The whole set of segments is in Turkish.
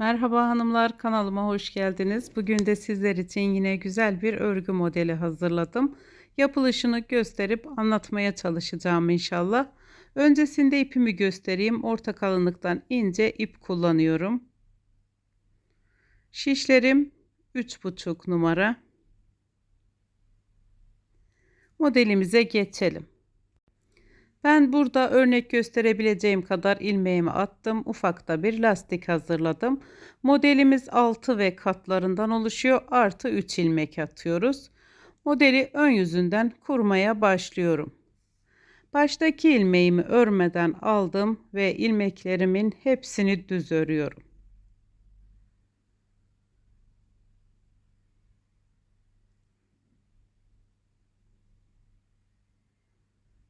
Merhaba hanımlar kanalıma hoş geldiniz. Bugün de sizler için yine güzel bir örgü modeli hazırladım. Yapılışını gösterip anlatmaya çalışacağım inşallah. Öncesinde ipimi göstereyim. Orta kalınlıktan ince ip kullanıyorum. Şişlerim 3,5 numara. Modelimize geçelim. Ben burada örnek gösterebileceğim kadar ilmeğimi attım. Ufakta bir lastik hazırladım. Modelimiz 6 ve katlarından oluşuyor. Artı 3 ilmek atıyoruz. Modeli ön yüzünden kurmaya başlıyorum. Baştaki ilmeğimi örmeden aldım ve ilmeklerimin hepsini düz örüyorum.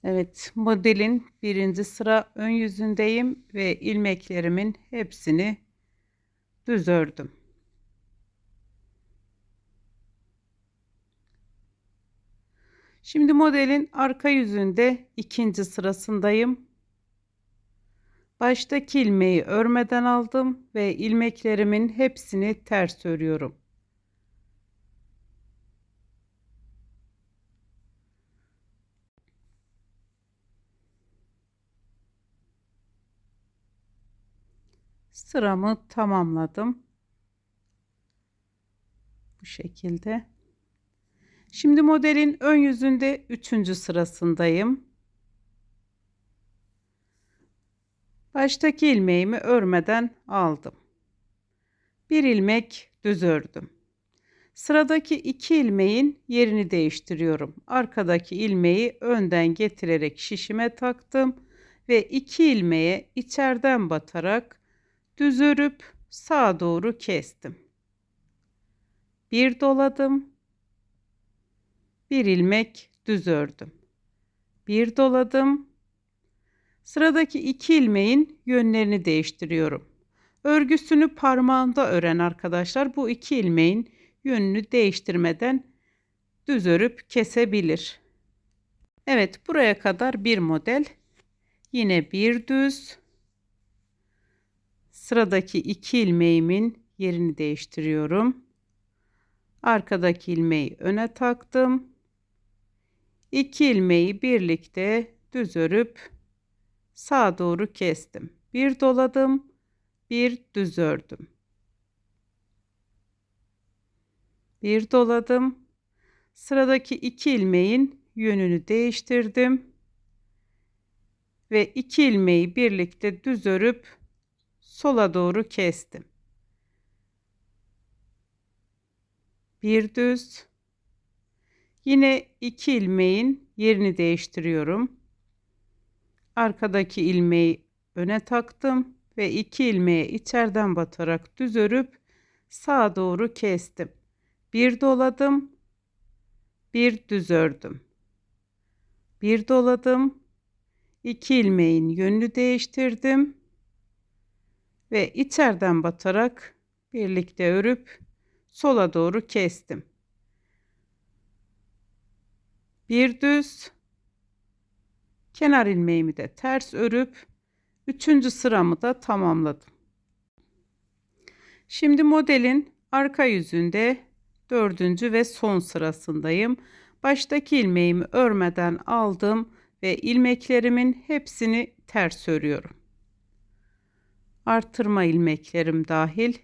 Evet, modelin birinci sıra ön yüzündeyim ve ilmeklerimin hepsini düz ördüm. Şimdi modelin arka yüzünde ikinci sırasındayım. Baştaki ilmeği örmeden aldım ve ilmeklerimin hepsini ters örüyorum. Sıramı tamamladım. Bu şekilde. Şimdi modelin ön yüzünde üçüncü sırasındayım. Baştaki ilmeğimi örmeden aldım. Bir ilmek düz ördüm. Sıradaki iki ilmeğin yerini değiştiriyorum. Arkadaki ilmeği önden getirerek şişime taktım ve iki ilmeğe içeriden batarak düz örüp sağa doğru kestim. Bir doladım. Bir ilmek düz ördüm. Bir doladım. Sıradaki iki ilmeğin yönlerini değiştiriyorum. Örgüsünü parmağında ören arkadaşlar bu iki ilmeğin yönünü değiştirmeden düz örüp kesebilir. Evet buraya kadar bir model. Yine bir düz Sıradaki iki ilmeğimin yerini değiştiriyorum. Arkadaki ilmeği öne taktım. İki ilmeği birlikte düz örüp sağa doğru kestim. Bir doladım, bir düz ördüm. Bir doladım. Sıradaki iki ilmeğin yönünü değiştirdim ve iki ilmeği birlikte düz örüp sola doğru kestim. Bir düz. Yine iki ilmeğin yerini değiştiriyorum. Arkadaki ilmeği öne taktım ve iki ilmeğe içeriden batarak düz örüp sağa doğru kestim. Bir doladım. Bir düz ördüm. Bir doladım. iki ilmeğin yönünü değiştirdim ve içeriden batarak birlikte örüp sola doğru kestim. Bir düz kenar ilmeğimi de ters örüp üçüncü sıramı da tamamladım. Şimdi modelin arka yüzünde dördüncü ve son sırasındayım. Baştaki ilmeğimi örmeden aldım ve ilmeklerimin hepsini ters örüyorum artırma ilmeklerim dahil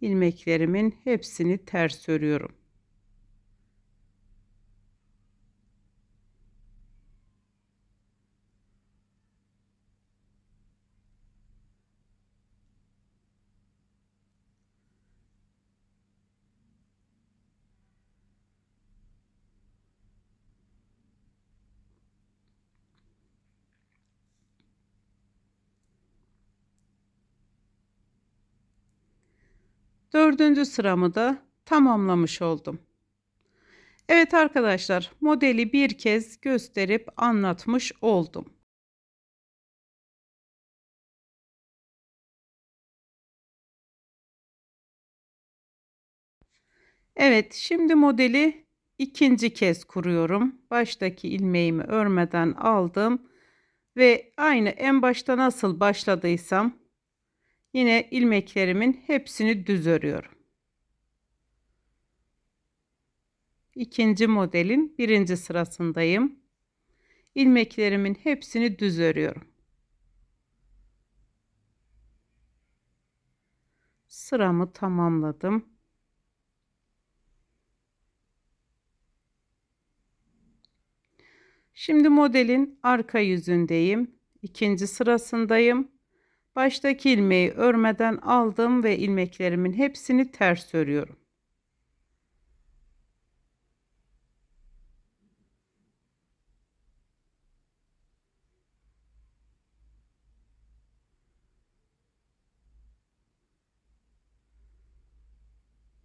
ilmeklerimin hepsini ters örüyorum. Dördüncü sıramı da tamamlamış oldum. Evet arkadaşlar modeli bir kez gösterip anlatmış oldum. Evet şimdi modeli ikinci kez kuruyorum. Baştaki ilmeğimi örmeden aldım ve aynı en başta nasıl başladıysam Yine ilmeklerimin hepsini düz örüyorum. İkinci modelin birinci sırasındayım. İlmeklerimin hepsini düz örüyorum. Sıramı tamamladım. Şimdi modelin arka yüzündeyim. İkinci sırasındayım. Baştaki ilmeği örmeden aldım ve ilmeklerimin hepsini ters örüyorum.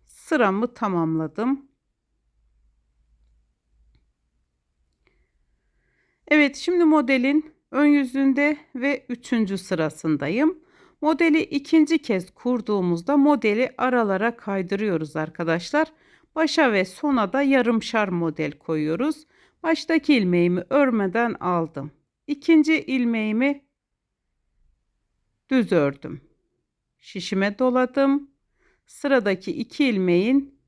Sıramı tamamladım. Evet şimdi modelin ön yüzünde ve üçüncü sırasındayım. Modeli ikinci kez kurduğumuzda modeli aralara kaydırıyoruz arkadaşlar. Başa ve sona da yarımşar model koyuyoruz. Baştaki ilmeğimi örmeden aldım. İkinci ilmeğimi düz ördüm. Şişime doladım. Sıradaki iki ilmeğin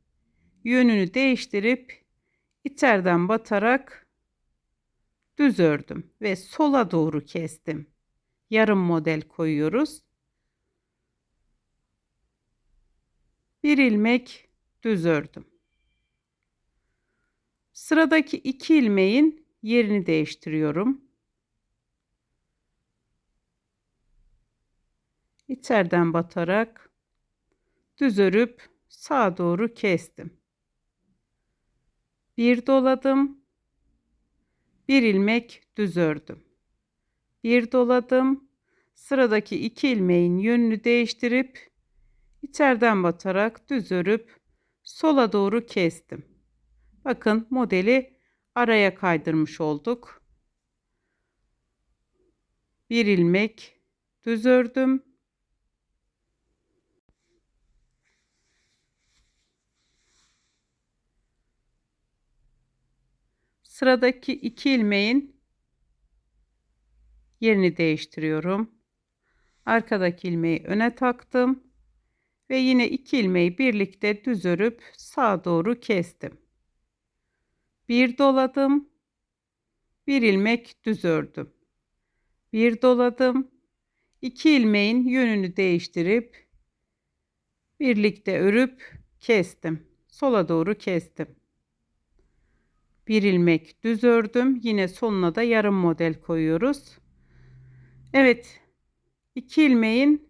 yönünü değiştirip içeriden batarak düz ördüm ve sola doğru kestim. Yarım model koyuyoruz. Bir ilmek düz ördüm. Sıradaki iki ilmeğin yerini değiştiriyorum. İçeriden batarak düz örüp sağa doğru kestim. Bir doladım bir ilmek düz ördüm. Bir doladım. Sıradaki iki ilmeğin yönünü değiştirip içeriden batarak düz örüp sola doğru kestim. Bakın modeli araya kaydırmış olduk. Bir ilmek düz ördüm. Sıradaki iki ilmeğin yerini değiştiriyorum. Arkadaki ilmeği öne taktım ve yine iki ilmeği birlikte düz örüp sağa doğru kestim. Bir doladım. Bir ilmek düz ördüm. Bir doladım. İki ilmeğin yönünü değiştirip birlikte örüp kestim. Sola doğru kestim bir ilmek düz ördüm. Yine sonuna da yarım model koyuyoruz. Evet. iki ilmeğin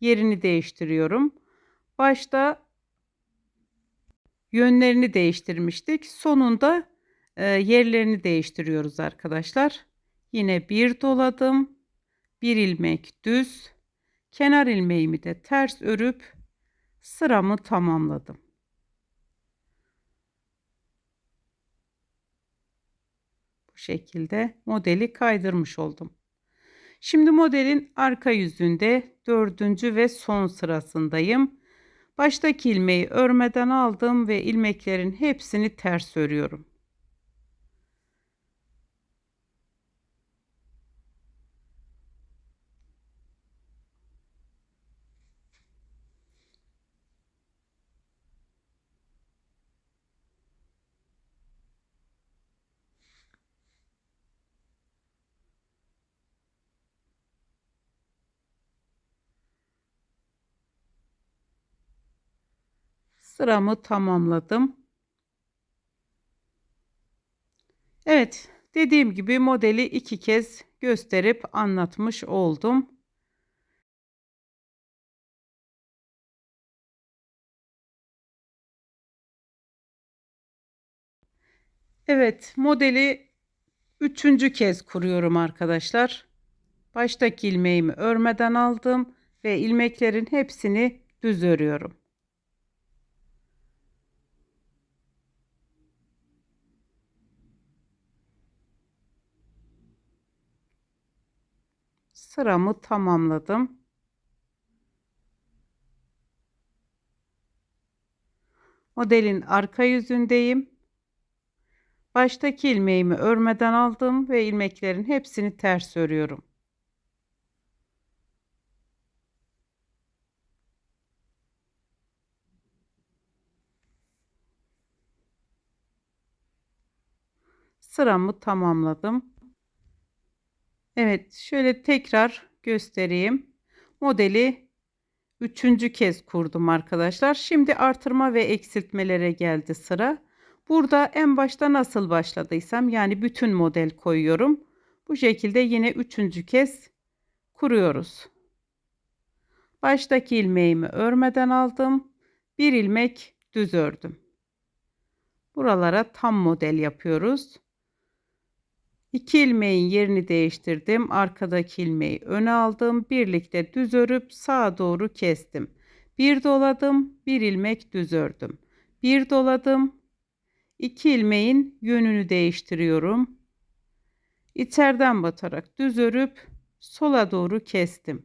yerini değiştiriyorum. Başta yönlerini değiştirmiştik. Sonunda e, yerlerini değiştiriyoruz arkadaşlar. Yine bir doladım. Bir ilmek düz. Kenar ilmeğimi de ters örüp sıramı tamamladım. Şekilde modeli kaydırmış oldum. Şimdi modelin arka yüzünde dördüncü ve son sırasındayım. Baştaki ilmeği örmeden aldım ve ilmeklerin hepsini ters örüyorum. Sıramı tamamladım. Evet, dediğim gibi modeli iki kez gösterip anlatmış oldum. Evet, modeli üçüncü kez kuruyorum arkadaşlar. Baştaki ilmeğimi örmeden aldım ve ilmeklerin hepsini düz örüyorum. sıramı tamamladım. Modelin arka yüzündeyim. Baştaki ilmeğimi örmeden aldım ve ilmeklerin hepsini ters örüyorum. Sıramı tamamladım. Evet şöyle tekrar göstereyim. Modeli üçüncü kez kurdum arkadaşlar. Şimdi artırma ve eksiltmelere geldi sıra. Burada en başta nasıl başladıysam yani bütün model koyuyorum. Bu şekilde yine üçüncü kez kuruyoruz. Baştaki ilmeğimi örmeden aldım. Bir ilmek düz ördüm. Buralara tam model yapıyoruz. İki ilmeğin yerini değiştirdim. Arkadaki ilmeği öne aldım. Birlikte düz örüp sağa doğru kestim. Bir doladım, bir ilmek düz ördüm. Bir doladım. İki ilmeğin yönünü değiştiriyorum. İçeriden batarak düz örüp sola doğru kestim.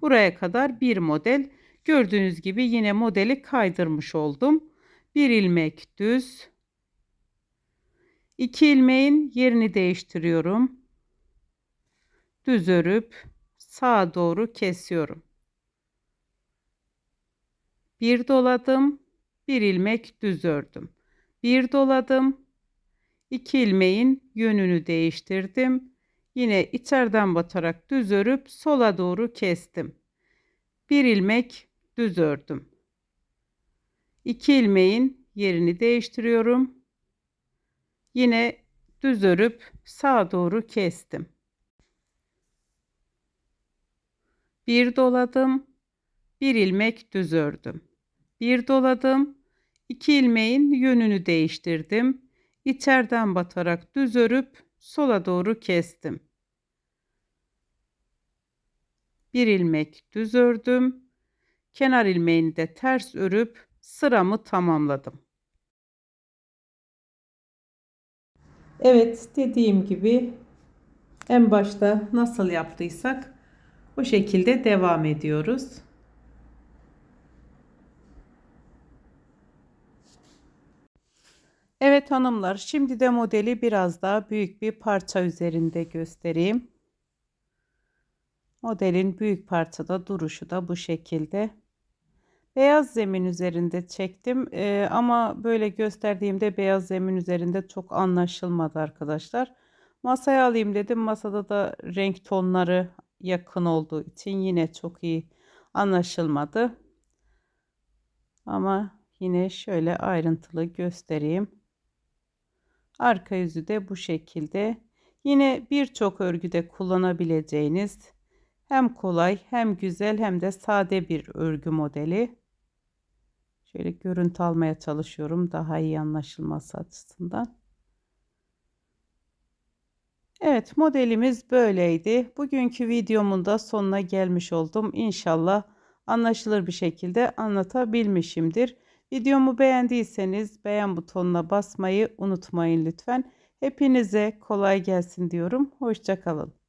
Buraya kadar bir model. Gördüğünüz gibi yine modeli kaydırmış oldum. Bir ilmek düz. İki ilmeğin yerini değiştiriyorum. Düz örüp sağa doğru kesiyorum. Bir doladım, bir ilmek düz ördüm. Bir doladım, iki ilmeğin yönünü değiştirdim. Yine içeriden batarak düz örüp sola doğru kestim. Bir ilmek düz ördüm. İki ilmeğin yerini değiştiriyorum. Yine düz örüp sağa doğru kestim. Bir doladım. Bir ilmek düz ördüm. Bir doladım. İki ilmeğin yönünü değiştirdim. İçeriden batarak düz örüp sola doğru kestim. Bir ilmek düz ördüm. Kenar ilmeğini de ters örüp sıramı tamamladım. Evet dediğim gibi en başta nasıl yaptıysak o şekilde devam ediyoruz. Evet hanımlar şimdi de modeli biraz daha büyük bir parça üzerinde göstereyim. Modelin büyük parçada duruşu da bu şekilde. Beyaz zemin üzerinde çektim ee, ama böyle gösterdiğimde beyaz zemin üzerinde çok anlaşılmadı arkadaşlar. Masaya alayım dedim. Masada da renk tonları yakın olduğu için yine çok iyi anlaşılmadı. Ama yine şöyle ayrıntılı göstereyim. Arka yüzü de bu şekilde. Yine birçok örgüde kullanabileceğiniz hem kolay hem güzel hem de sade bir örgü modeli. Şöyle görüntü almaya çalışıyorum daha iyi anlaşılması açısından. Evet modelimiz böyleydi. Bugünkü videomun da sonuna gelmiş oldum. İnşallah anlaşılır bir şekilde anlatabilmişimdir. Videomu beğendiyseniz beğen butonuna basmayı unutmayın lütfen. Hepinize kolay gelsin diyorum. Hoşçakalın.